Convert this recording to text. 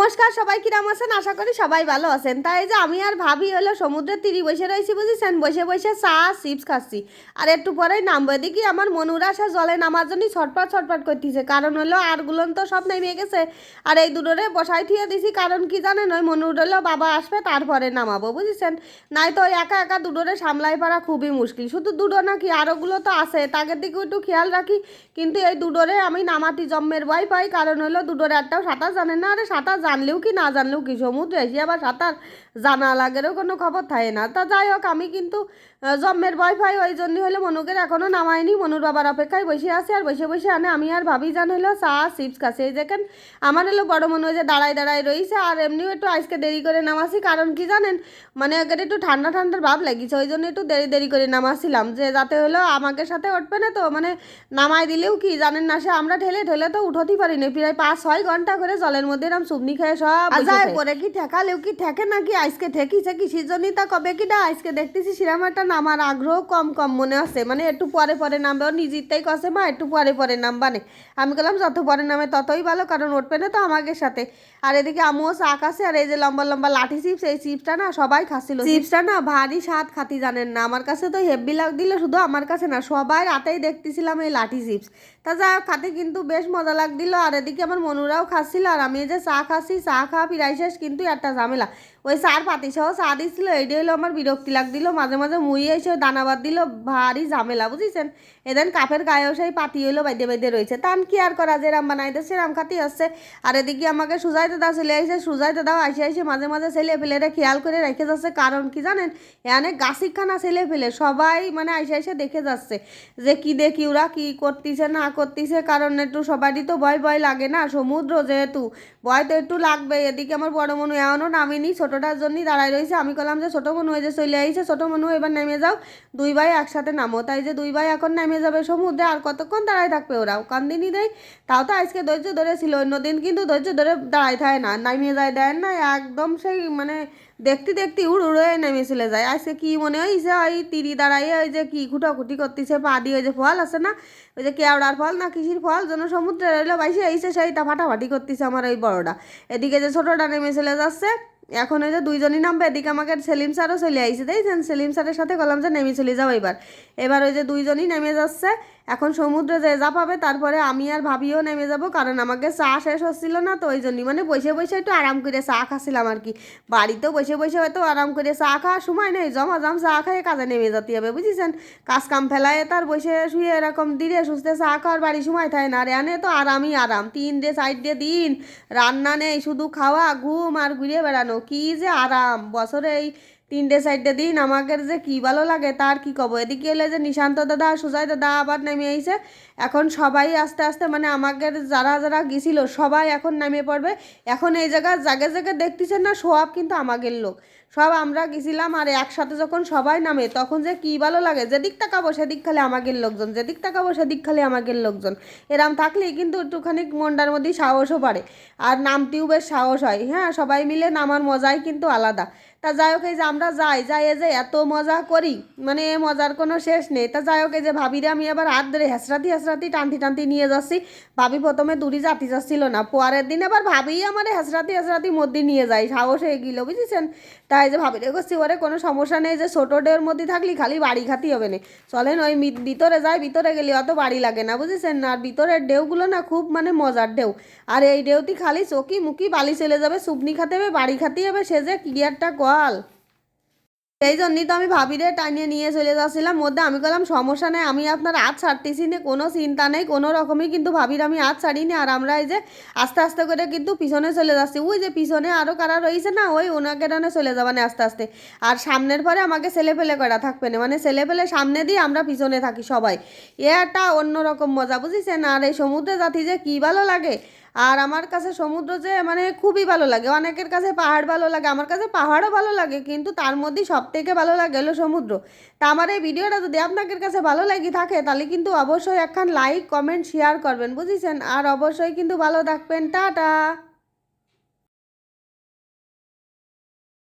নমস্কার, সবাই কিরাম আছেন? আশা করি সবাই ভালো আছেন। তাই যে আমি আর ভাবি হলো সমুদ্রের তীরে বসে রয়েছি বুঝেছেন বসে বসে চা, চিপস খাচ্ছি। আর একটু পরেই নামবো। এদিকে আমার মনুরা, সে জলে নামার জন্যই ছটপট ছটপট করতেছে। কারণ হলো আরগুলো তো সব নেমে গেছে। আর এই দুটোরে বসাই থিয়ে দিছি। কারণ কি জানেন, ওই মনুর হলো বাবা আসবে, তারপরে নামাবো বুঝেছেন নাই তো একা একা দুটোরে সামলাই পারা খুবই মুশকিল। শুধু দুটো নাকি, আরোগুলো তো আছে। তাদের দিকে একটু খেয়াল রাখি। কিন্তু এই দুটোরে আমি নামাতি জম্মের ভয় পাই। কারণ হলো দুটোরে একটাও সাঁতার জানে না। আরে সাঁতার জানলেও কি, না জানলেও কি? সমুদ্রে এসে আবার সাঁতার জানা লাগেরও কোনো খবর থাকে না। তা যাই হোক, আমি কিন্তু জন্মের ভয় পাই, ওই জন্য হলে মনুকের এখনও নামায়নি। মনুর বাবার অপেক্ষায় বসে আছে আর বসে বসে আনে। আমি আর ভাবি জান হলো চা, চিপস খাচ্ছে। এই দেখেন আমার হলো বড় মনে হয় যে দাঁড়ায় দাঁড়ায় রয়েছে আর এমনিও একটু আজকে দেরি করে নামাছি। কারণ কি জানেন মানে একের একটু ঠান্ডা ঠান্ডার ভাব লাগিছে, ওই জন্য একটু দেরি দেরি করে নামাছিলাম। যে যাতে হলো আমাকে সাথে উঠবে না তো মানে নামাই দিলেও কি? জানেন না সে, আমরা ঠেলে ঠেলে তো উঠতেই পারি না প্রায় পাঁচ ছয় ঘণ্টা করে জলের মধ্যে এরম সুবনি খেয়ে সব যায় পরে কি ঠেকালেও কি ঠেকে নাকি? আজকে ঠেকিছে কি? সিজনই তা কবে কি না আজকে দেখতেছি একটা নামার আগ্রহ কম কম মনে আছে। মানে একটু পরে পরে নামবে। ও নিজেরটাই কষে মা একটু পরে পরে নামবা নে। আমি বললাম যত পরে নামে ততই ভালো কারণ উঠবে না তো আমাকে সাথে। আর এদিকে আমিও চা খাচ্ছে আর এই যে লম্বা লম্বা লাঠি চিপস এই চিপসটা না সবাই খাচ্ছিল। চিপসটা না ভারী স্বাদ খাতি জানেন না। আমার কাছে তো হেভি লাগ দিল শুধু আমার কাছে না সবাই রাতেই দেখতেছিলাম এই লাঠি চিপস। তা যা খাতে কিন্তু বেশ মজা লাগছিল। আর এদিকে আমার মনুরাও খাচ্ছিল আর আমি এই যে চা খাচ্ছি চা খাওয়া পিরাই শেষ, কিন্তু একটা ঝামেলা। ওই চার পাতি সহ চা দিচ্ছিল এইটা হলো আমার বিরক্তি লাগ দিল মাঝে মাঝে মুই এসে দানাবাদ দিল, ভারী ঝামেলা, বুঝেছেন? এদিন কাপের গায়েও সেই পাতি হলো বাইদে বাইদে রয়েছে। তান কি আর করা যে রাম বানাইতে, সেরাম খাতি আসছে আর এদিকে আমাকে সুজাইতে দাও ছেলে এসে সুজাইতে দাও আইসে আইসে মাঝে মাঝে ছেলে ফেলেরে খেয়াল করে রেখে যাচ্ছে। কারণ কি জানেন? এখানে গাছিখানা ছেলে ফেলে সবাই মানে আইসে আইসে দেখে যাচ্ছে যে কি দেখি, ওরা কি করতেছে, না করতেছে। কারণ একটু সবারই তো ভয় ভয় লাগে না, সমুদ্র যেহেতু। ভয় তো একটু লাগবে। এদিকে আমার বড় মনু এমনও নামিনি, ছোটোটার জন্যই দাঁড়ায় রয়েছে। আমি কলাম যে, ছোটো মনু এই যে চলে আইছে, ছোটো মনু, এবার নেমে যাও। দুই ভাই একসাথে নামো। তাই যে দুই ভাই এখন নেমে যাবে সমুদ্রে, আর কতক্ষণ দাঁড়ায় থাকবে ওরা? কান্দিনি দেয়। তাও তো আজকে ধৈর্য ধরেছিল, অন্যদিন কিন্তু ধৈর্য ধরে দাঁড়ায় থাকে না। নামিয়ে যায়, দেয় না, একদম সেই মানে দেখতে দেখতে উড় উড়ে নেমে চলে যায়। আজকে কি মনে হয়েছে ওই তিরি দাঁড়াইয়ে ওই যে কি খুঁটাখুটি করতেছে, পা দিয়ে ওই যে ফল আছে না? ওই যে কেওড়ার ফল না কৃষির ফল? যেন সমুদ্রে রইল, বাইসে এইসে সেইটা ফাটাফাটি করতেছে আমার ওই বড়োটা। এদিকে যে ছোটোটা নেমে চলে যাচ্ছে, এখন ওই যে দুইজনই নামবে। এদিকে আমাকে সেলিম স্যারও চলে আইসে দেখছেন? সেলিম স্যারের সাথে বললাম যে নেমে চলে যাও এবার। এবার ওই যে দুইজনই নেমে যাচ্ছে। এখন সমুদ্রে যে যা পাবে, তারপরে আমি আর ভাবিও নেমে যাব, কারণ আমাকে চা শেষ হচ্ছিল না, তো ওই জন্যই মানে বসে বসে একটু আরাম করে চা খাচ্ছিলাম আর কি। বাড়িতেও বসে বসে হয়তো আরাম করে চা খাওয়ার সময় নেই, জমা জম চা খাইয়ে কাজে নেমে যেতে হবে, বুঝেছেন? কাজ কাম ফেলায় তার বসে শুয়ে এরকম দিলে সুস্থে চা খাওয়ার বাড়ি সময় থাকে না, আর এনে তো আরামই আরাম, তিন ডে চার ডে দিন, রান্না নেই, শুধু খাওয়া, ঘুম আর ঘুরে বেড়ানো, কি যে আরাম, বছরে এই তিনটে চারটে দিন আমাকে যে কি ভালো লাগে, তার কি কব? এদিকে এলে যে নিশান্ত দাদা, সুজয় দাদা আবার নেমে আইছে। এখন সবাই আস্তে আস্তে মানে আমাকে যারা যারা গেছিল, সবাই এখন নেমে পড়বে। এখন এই জায়গা জাগে জায়গায় দেখতেছেন না সব কিন্তু আমাদের লোক। সব আমরা গেছিলাম আর একসাথে যখন সবাই নামে, তখন যে কি ভালো লাগে, যেদিক তাকাবো সেদিক খালি আমাদের লোকজন, যেদিক তাকাবো সেদিক খালি আমাদের লোকজন। এরম থাকলেই কিন্তু একটুখানি মনটার মধ্যে সাহসও বাড়ে। আর নামতেও বেশ সাহস হয়। হ্যাঁ সবাই মিলে নামার মজাই কিন্তু আলাদা। তা যাই হোক, এই যে আমরা যাই যাই যে এত মজা করি মানে এ মজার কোনো শেষ নেই। তা যাই হোক, এই যে ভাবিরে আমি আবার হাত ধরে হেসরাতি হেসরাতি, টানতি টানতি নিয়ে যাচ্ছি। ভাবি প্রথমে দূরি জাতি যাচ্ছিল না। পরের দিন আবার ভাবি আমার হেসরাতি হেসরাতি মধ্যে নিয়ে যাই সাহস হয়ে গেল, বুঝেছেন? তাই যে ভাবিরে করছি ওরে, কোনো সমস্যা নেই যে ছোটো ডের মধ্যে থাকলি খালি বাড়ি খাতি হবে না। চলেন ওই ভিতরে যাই, ভিতরে গেলে অত বাড়ি লাগে না, বুঝেছেন? আর ভিতরের ঢেউগুলো না খুব মানে মজার ঢেউ আর এই ঢেউটি খালি চকি মুখি বালি চলে যাবে সুপনি খাতে হবে, বাড়ি খাতি হবে, সে যে ক্লিয়ারটা কল সেই জন্যই তো আমি ভাবিরে টানিয়ে নিয়ে চলে যাচ্ছিলাম। মধ্যে আমি বললাম সমস্যা নেই, আমি আপনার হাত ছাড়তেছি না, কোনো চিন্তা নেই, কোনো রকমই কিন্তু ভাবির আমি হাত ছাড়িনি। আর আমরা এই যে আস্তে আস্তে করে কিন্তু পিছনে চলে যাচ্ছি। ওই যে পিছনে আরও কারা রয়েছে না, ওই ওনাকে টানে চলে যাবানে আস্তে আস্তে। আর সামনের পরে আমাকে ছেলে ফেলে করা থাকবে না। মানে ছেলে ফেলে সামনে দিয়ে আমরা পিছনে থাকি সবাই। এ একটা অন্যরকম মজা, বুঝেছেন? আর এই সমুদ্রে জাতি যে কী ভালো লাগে। আর আমার কাছে সমুদ্র যে মানে খুবই ভালো লাগে। অনেকের কাছে পাহাড় ভালো লাগে, আমার কাছে পাহাড়ও ভালো লাগে, কিন্তু তার মধ্যেই সব থেকে ভালো লাগে হলো সমুদ্র। তা আমার এই ভিডিওটা যদি আপনাদের কাছে ভালো লাগে থাকে, তাহলে কিন্তু অবশ্যই একখান লাইক কমেন্ট শেয়ার করবেন, বুঝেছেন? আর অবশ্যই কিন্তু ভালো থাকবেন। টাটা!